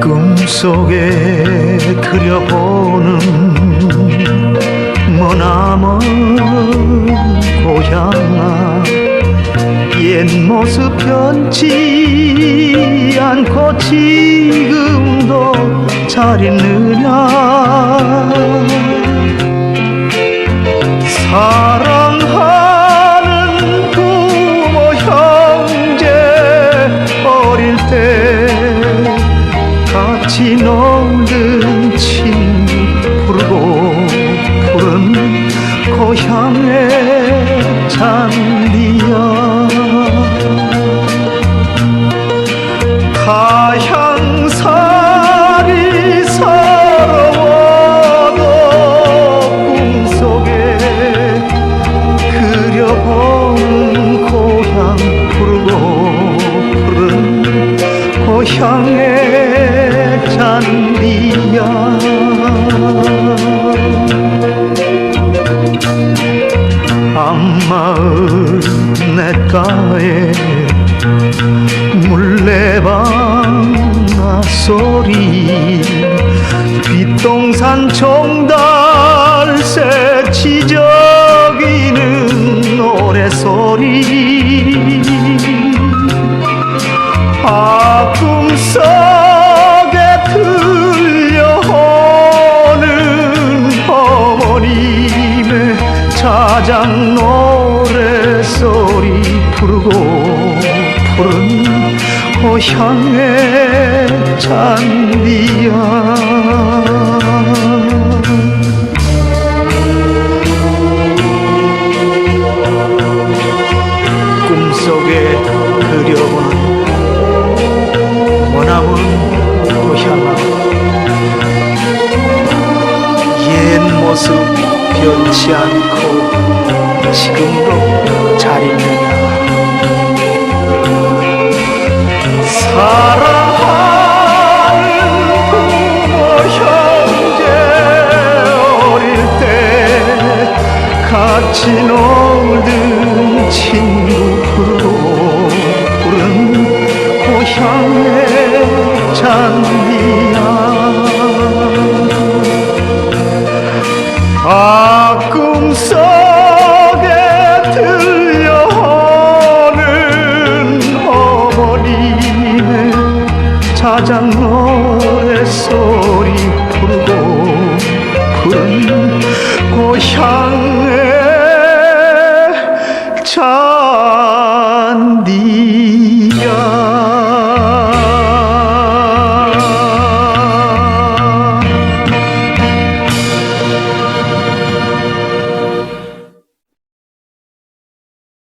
꿈속에 그려보는 머나먼 모습 변치 않고 지금도 잘 있느냐? 사랑하는 부모 형제 어릴 때 같이 놀 고향의 잔디야 밤마을 냇가에 물레방아 소리. 뒷동산 종달새 지저귀는 노래소리. 아 자장 노래소리 부르고 푸른 고향의 잔디야. 꿈속에 그려본 머나먼 고향아 옛 모습 변치 않고 지금도 잘 있느냐. 사랑하는 부모 형제 어릴 때 같이 놀던 친구 부른 고향의 잔디 사장 노래 소리 부르고